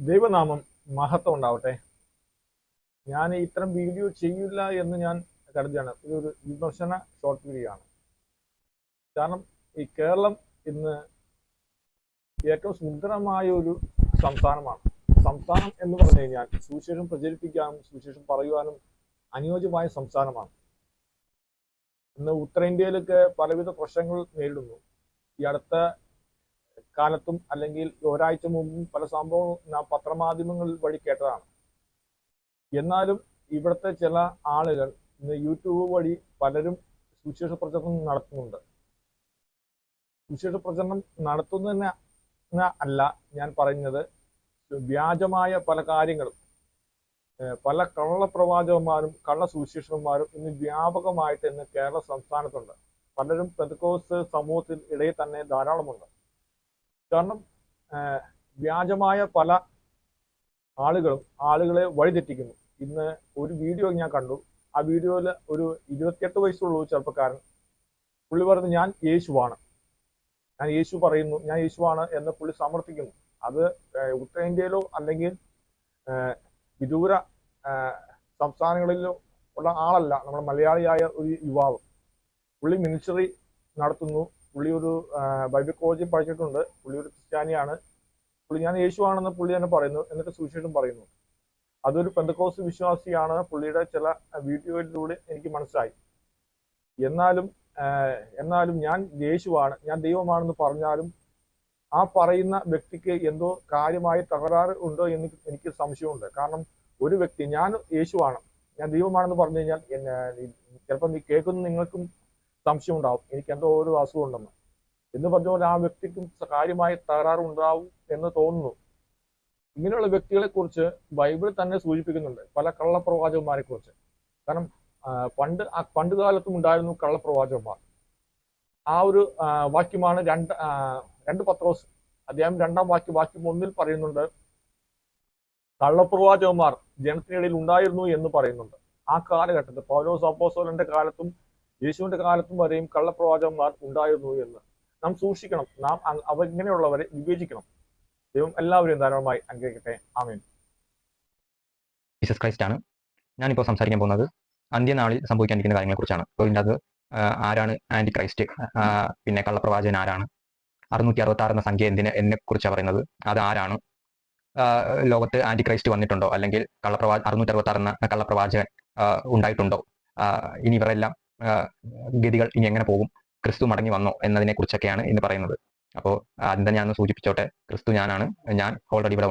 ദൈവനാമം മഹത്വം ഉണ്ടാവട്ടെ. ഞാൻ ഇത്തരം വീഡിയോ ചെയ്യില്ല എന്ന് ഞാൻ കരുതിയാണ് ഇതൊരു വിമർശന ഷോർട്ട് വീഡിയോ ആണ്. കാരണം ഈ കേരളം ഇന്ന് ഏറ്റവും സുന്ദരമായ ഒരു സംസ്ഥാനമാണ്. സംസ്ഥാനം എന്ന് പറഞ്ഞു കഴിഞ്ഞാൽ സുവിശേഷം പ്രചരിപ്പിക്കാനും സുവിശേഷം പറയുവാനും അനുയോജ്യമായ സംസ്ഥാനമാണ്. ഇന്ന് ഉത്തരേന്ത്യയിലൊക്കെ പലവിധ പ്രശ്നങ്ങൾ നേരിടുന്നു. ഈ അടുത്ത കാലത്തും അല്ലെങ്കിൽ ഒരാഴ്ച മുമ്പും പല സംഭവവും നാം പത്രമാധ്യമങ്ങൾ വഴി കേട്ടതാണ്. എന്നാലും ഇവിടുത്തെ ചില ആളുകൾ ഇന്ന് യൂട്യൂബ് വഴി പലരും സുവിശേഷ പ്രചരണം നടത്തുന്നുണ്ട്. സുവിശേഷ പ്രചരണം നടത്തുന്നതിന് അല്ല ഞാൻ പറയുന്നത് വ്യാജമായ പല കാര്യങ്ങളും പല കള്ളപ്രവാചകന്മാരും കള്ള സുവിശേഷന്മാരും ഇന്ന് വ്യാപകമായിട്ട് ഇന്ന് കേരള സംസ്ഥാനത്തുണ്ട്. പലരും പെന്തക്കോസ് സമൂഹത്തിൽ ഇടയിൽ തന്നെ ധാരാളമുണ്ട്. കാരണം വ്യാജമായ പല ആളുകളും ആളുകളെ വഴിതെറ്റിക്കുന്നു. ഇന്ന് ഒരു വീഡിയോ ഞാൻ കണ്ടു. ആ വീഡിയോയിൽ ഒരു ഇരുപത്തിയെട്ട് വയസ്സുള്ള ഒരു ചെറുപ്പക്കാരൻ. പുള്ളി പറഞ്ഞു ഞാൻ യേശുവാണ്. ഞാൻ യേശു പറയുന്നു ഞാൻ യേശുവാണ് എന്ന് പുള്ളി സമർത്ഥിക്കുന്നു. അത് ഉത്തരേന്ത്യയിലോ അല്ലെങ്കിൽ വിദൂര സംസ്ഥാനങ്ങളിലോ ഉള്ള ആളല്ല. നമ്മുടെ മലയാളിയായ ഒരു യുവാവ്. പുള്ളി മിനിസ്റ്ററി നടത്തുന്നു. പുള്ളി ഒരു ബൈബിൾ കോളേജിൽ പഠിച്ചിട്ടുണ്ട്. പുള്ളി ഒരു ക്രിസ്ത്യാനിയാണ്. പുള്ളി ഞാൻ യേശുവാണെന്ന് പുള്ളി തന്നെ പറയുന്നു. എന്നിട്ട് സുവിശേഷം പറയുന്നു. അതൊരു പെന്തക്കോസ് വിശ്വാസിയാണ്. പുള്ളിയുടെ ചില വീഡിയോയിലൂടെ എനിക്ക് മനസ്സിലായി. എന്നാലും എന്നാലും ഞാൻ യേശുവാണ്. ഞാൻ ദൈവമാണെന്ന് പറഞ്ഞാലും ആ പറയുന്ന വ്യക്തിക്ക് എന്തോ കാര്യമായ തകരാറ് ഉണ്ടോ എന്ന് എനിക്ക് സംശയമുണ്ട്. കാരണം ഒരു വ്യക്തി ഞാൻ യേശുവാണ്. ഞാൻ ദൈവമാണെന്ന് പറഞ്ഞു കഴിഞ്ഞാൽ ചിലപ്പോൾ നീ കേൾക്കുന്ന നിങ്ങൾക്കും സംശയം ഉണ്ടാവും എനിക്ക് എന്തോ ഒരു അസുഖം ഉണ്ടെന്ന് എന്ന് പറഞ്ഞ പോലെ ആ വ്യക്തിക്കും കാര്യമായ തകരാറുണ്ടാവും എന്ന് തോന്നുന്നു. ഇങ്ങനെയുള്ള വ്യക്തികളെ കുറിച്ച് ബൈബിൾ തന്നെ സൂചിപ്പിക്കുന്നുണ്ട്. പല കള്ളപ്രവാചകന്മാരെ കുറിച്ച് കാരണം പണ്ട് ആ പണ്ട് കാലത്തും ഉണ്ടായിരുന്നു കള്ളപ്രവാചകന്മാർ. ആ ഒരു വാക്യമാണ് രണ്ട് രണ്ട് പത്രോസ്. അദ്ദേഹം രണ്ടാം വാക്യം വാക്യം ഒന്നിൽ പറയുന്നുണ്ട് കള്ളപ്രവാചകന്മാർ ജനത്തിനിടയിൽ ഉണ്ടായിരുന്നു എന്ന് പറയുന്നുണ്ട്. ആ കാലഘട്ടത്തിൽ പൗലോസ് അപ്പോസോലന്റെ കാലത്തും യേശുവിന്റെ കാലത്തും വരെയും കള്ളപ്രവാചകന്മാർ ഉണ്ടായിരുന്നു എന്ന് നാം സൂക്ഷിക്കണം. നാം അ- അവരിങ്ങനെയുള്ളവരെ വിവേചിക്കണം. ദൈവം എല്ലാവരെയും ധാരാളമായി അംഗീകരിക്കട്ടെ ആമേൻ. ജീസസ് ക്രൈസ്റ്റ് ആണ്. ഞാനിപ്പോൾ സംസാരിക്കാൻ പോകുന്നത് അന്ത്യനാളിൽ സംഭവിക്കാനിരിക്കുന്ന കാര്യങ്ങളെക്കുറിച്ചാണ്. അപ്പോൾ ഇതിന്റെ അത് ആരാണ് ആന്റി ക്രൈസ്റ്റ് പിന്നെ കള്ളപ്രവാചകൻ ആരാണ്? അറുന്നൂറ്റി അറുപത്തി ആറ് എന്ന സംഖ്യ എന്തിനെ എന്നെ കുറിച്ചാണ് പറയുന്നത്? അത് ആരാണ്? ലോകത്ത് ആന്റി ക്രൈസ്റ്റ് വന്നിട്ടുണ്ടോ? അല്ലെങ്കിൽ കള്ളപ്രവാ അറുന്നൂറ്റി അറുപത്തി ആറ് എന്ന കള്ളപ്രവാചകൻ ഉണ്ടായിട്ടുണ്ടോ? ഇനി ഇവരെല്ലാം ഗതികൾ ഇനി എങ്ങനെ പോകും? ക്രിസ്തു മടങ്ങി വന്നോ എന്നതിനെ കുറിച്ചൊക്കെയാണ് ഇന്ന് പറയുന്നത്. അപ്പോൾ ആദ്യം ഞാൻ സൂചിപ്പിച്ചോട്ടെ. ക്രിസ്തു ഞാനാണ്. ഞാൻ ഓൾറെഡി ഇവിടെ